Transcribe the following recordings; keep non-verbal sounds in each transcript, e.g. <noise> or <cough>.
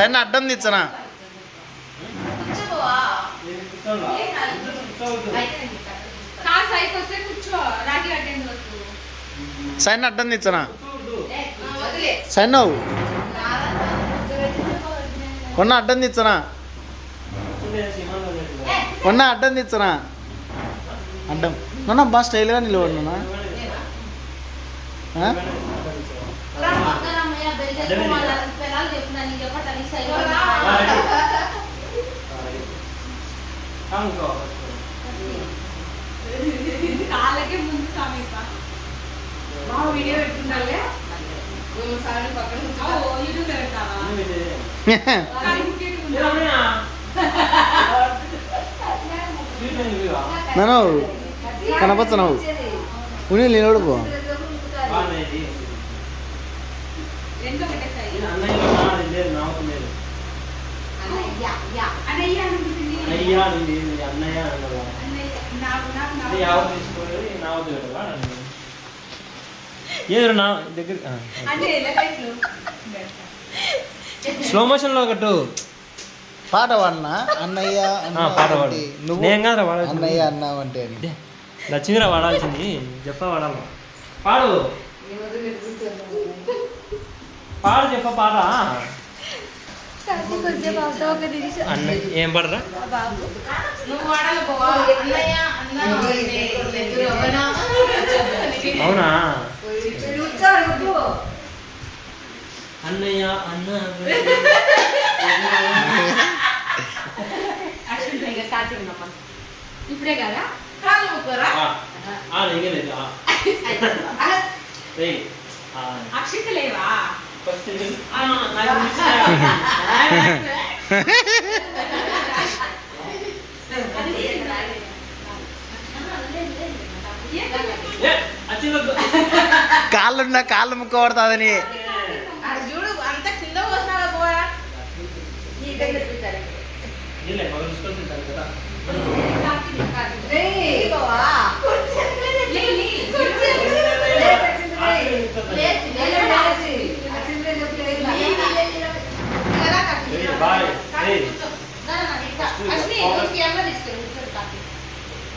సరే అడ్డం తెచ్చనా సైన్ అడ్డం తెచ్చనా సైన్ నవ్వు కొన్న అడ్డం తెచ్చనా కొన్న అడ్డం తెచ్చనా అడ్డం. నన్న బాగా స్టైల్గా నిలబడినా కాళ్ళకే ముందు సమీప మా వీడియో పెట్టుకుంటాలే యూట్యూబ్ పెడతావా కాలు ముక్కేట్టుకుంటా. నన్ను కనపచ్చనవు ఉని నిలబడు పో ఒకటే. అన్నయ్య ఏదో నా దగ్గర అంటే. స్లో మోషన్లో కట్టు పాట పాడినా అన్నయ్య పాట పాడు అంటే నువ్వు నేను వాడాల్సింది. అన్నయ్య అన్నావంటే అని లక్ష్మీరా వాడాల్సింది చెప్ప వాడాలి పాడు పాడు చెప్ప పాట అన్న ఏం పడరా? అవునా? అన్నయ్య అన్న ఇంకా ఇప్పుడే కదా కాళ్ళు ముక్కరా ఆ, ఆ, ఆ, అక్షిత లేవా? <laughs> కాళ్ళున్నా కాళ్ళు ముక్క పడుతుందని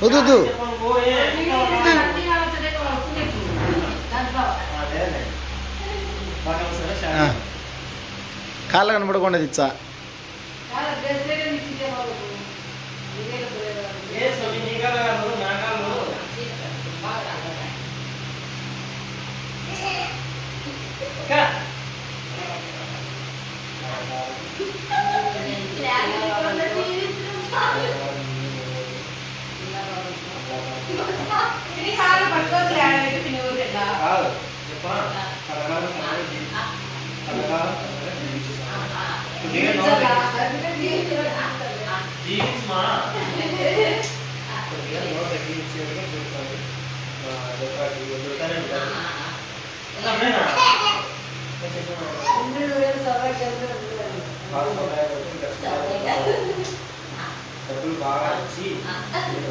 వద్దు? కాళ్ళు కనపడకుండా తెచ్చా కొంచెం బాగా సహాయం అవుతుంది, కష్టపడాలి. డబ్బులు బాగా ఇచ్చి మీరు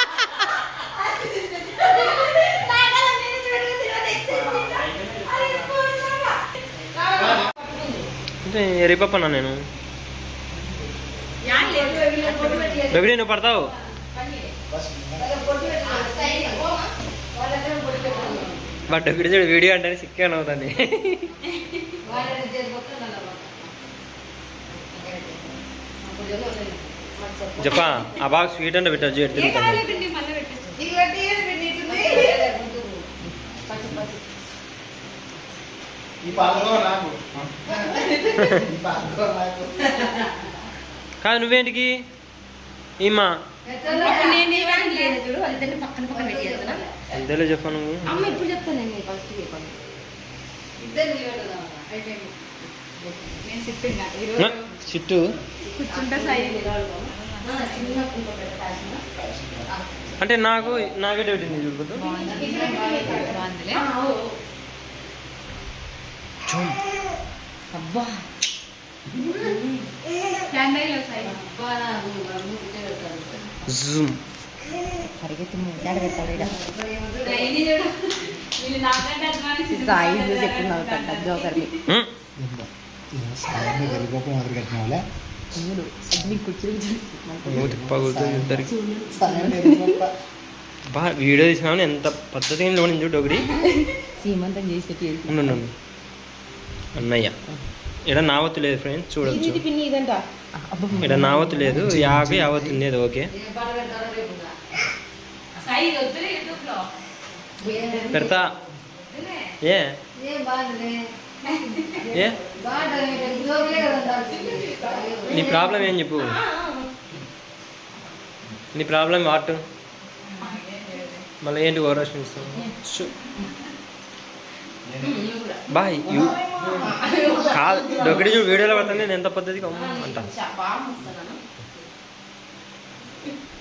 అంటే ఎరిపప్పనా నేను. బెబిడి నువ్వు పడతావు? బట్ ఇక్కడ చూడు వీడియో అంటే సిక్కాను అవుతుంది చెప్పా ఆ బాగా స్వీట్ అంటే పెట్టచ్చు ఎట్టు తిరుగుతుంది ఈ పాలకో నాకు ఈ పాలకో నాకు <laughs> కాదు నువ్వేంటికి? ఈమ్మా పక్కన పక్కన పెట్టేస్తున్నా అంతేలే చెప్పా నువ్వు. అమ్మ ఇప్పుడు చెప్తాను నేను ఫస్ట్ చెప్పాను నేను చెప్పిందా చిట్టు. అంటే నాకు నాకే డౌట్ ఉంది చూడదు అబ్బా. జూమ్. పరిగెత్తి ముద్దాడు సాయి చూసి జోకర్ని వీడియో తీసినామని ఎంత పద్ధతిగా లోని చూడు ఒకటి. సీమంతం చేసేటి ఉండు. అన్నయ్య. ఇక్కడ నావత్తు లేదు ఫ్రెండ్స్ చూడొచ్చు ఇక్కడ నావత్తు లేదు యాభై యావత్తు ఉండేది ఓకే. పెడతా. ఏ? ఏ? నీ ప్రాబ్లం ఏం చెప్పు? నీ ప్రాబ్లం వాట్? మళ్ళీ ఏంటి ఓవరాక్షన్ ఇస్తాం బాయ్ యూ. కాదు డొక్కడి చూడు వీడియోలో పడుతుంది నేను ఎంత పద్ధతిగా అమ్మ అంట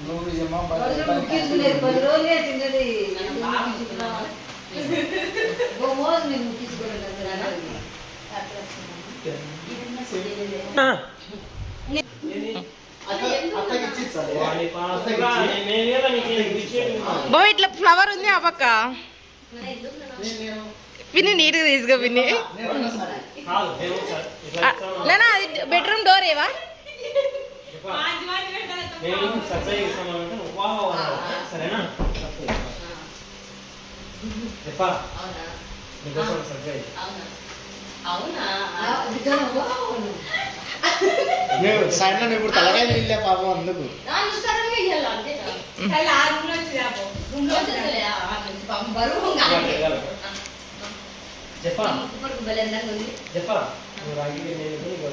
నువ్వు నిజమా ఆ. అత్తకి ఇచ్చిచ్చాలి బో ఇట్లా ఫ్లవర్ ఉంది ఆ పక్క. పిన్ని నీట్గా తీసుకో పిన్ని లేనా అది బెడ్రూమ్ డోర్ ఏవా? సైడ్లో ఇప్పుడు తలకాయ వెళ్ళే పాపం అందుకు కళ్ళు ఆ రూమ్లో వచ్చి రాబో రూమ్లో వచ్చి చెప్పా చెప్పా నువ్వు రాగి నేను నీకు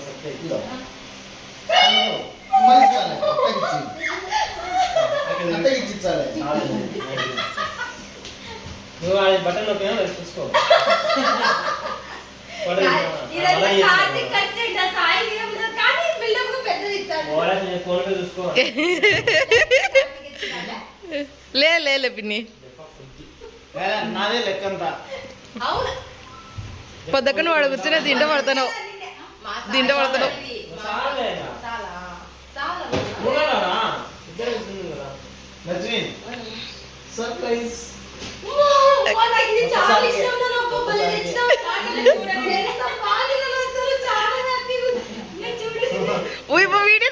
నువ్వు బటన్ నొక్కినా చూసుకో. <laughs> లే లే లే పిన్ని. నాదే లెక్కంతా అవును. పొద్దుకను వాడు కూర్చుని తింట పడతాను తింట పడతాను సర్ప్రైజ్ ఇప్పుడు వీడియో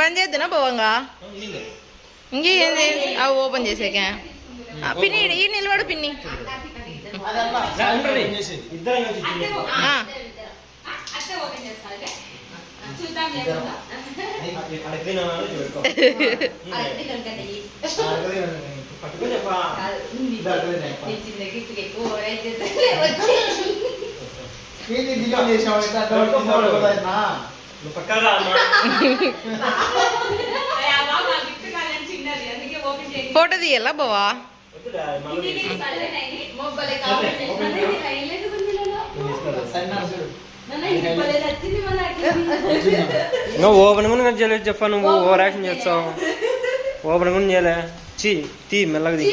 బంద్ చేద్దునా భవంగా ఇంకేంది ఆ ఓపెన్ చేసాక పిన్ని ఈ నిలబడు పిన్ని ఉండండి. భలే నచ్చింది మనకి <laughs> నువ్వు ఓపెన్ కూడా చేయలేదు చెప్పా నువ్వు ఓవర్ యాక్షన్ చేస్తావు. ఓపెన్ కూడా చేయలే. చీ తీ మెల్లగా తీ.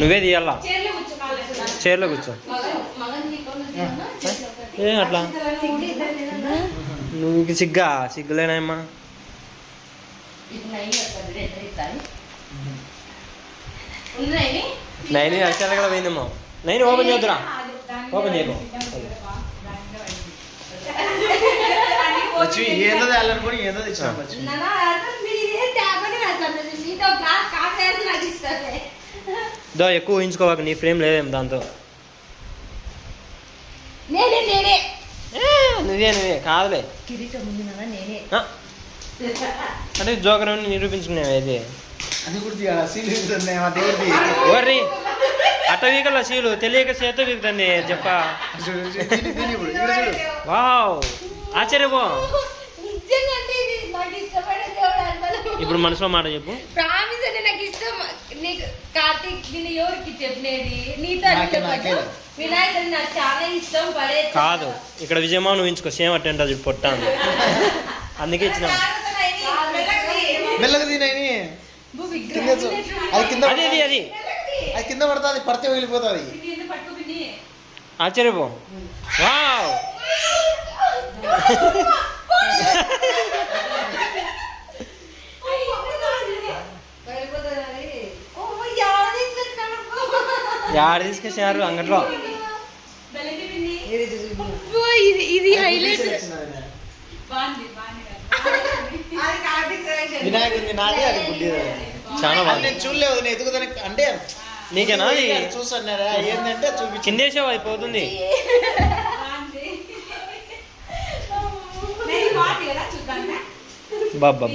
నువ్వు తీయాలా? చీరలో కూర్చో ఏ అట్లా? నువ్వు సిగ్గా? సిగ్గులేనాయమ్మా. నైన్ అక్షరాలు కూడా పోయిందమ్మా నైన్ ఓపెన్ చేద్దురా. ఓపెన్ చేయకు. ఏదో తేయాలనుకుని ఏదో తెచ్చినాం ఇష్టమే దో ఎక్కువ ఊహించుకోవాలి నీ ఫ్రేమ్ లేదేం దాంతో. నువ్వే నువ్వే కాదులే. నేనే. అంటే జోకర్ అయితే? అది ఓర్రి అట్ట వీకల్లా సీలు తెలియక చేత వీకుతుంది చెప్పా. వావ్! ఆశ్చర్యపో. ఇప్పుడు మనసులో మాట చెప్పు. ప్రామిస్ అంటే నాకు ఇష్టం. నీకు కార్తీక్ నిన్ను ఎవరికి చెప్పినది? నీతో నాకే, అంటే నాకే. వినాయకుడు నాకు చాలా ఇష్టం పడే కాదు ఇక్కడ విజయమాను ఊహించుకో సేమ్ అటెంట్ అది పొట్ట ఉంది. అందుకే ఇచ్చినాం. మెల్లగా తినని కింద చూ- అది కింద అది అది అది అది కింద పడుతుంది పడితే వెళ్ళిపోతుంది ఆశ్చర్యపో వావ్ యాడ తీసుకొచ్చారు అంగట్లో ఇది ఇది హైలైట్ వినాయకుడిని నాది అది గుడ్డిది. చాలా బాగుంది. నేను చూడలేదు నేను ఎదుగుతాను అంటే నీకేనా? అది? చూసాను ఏంటంటే చూపించింది కిందేసావు అది పోతుంది బాబా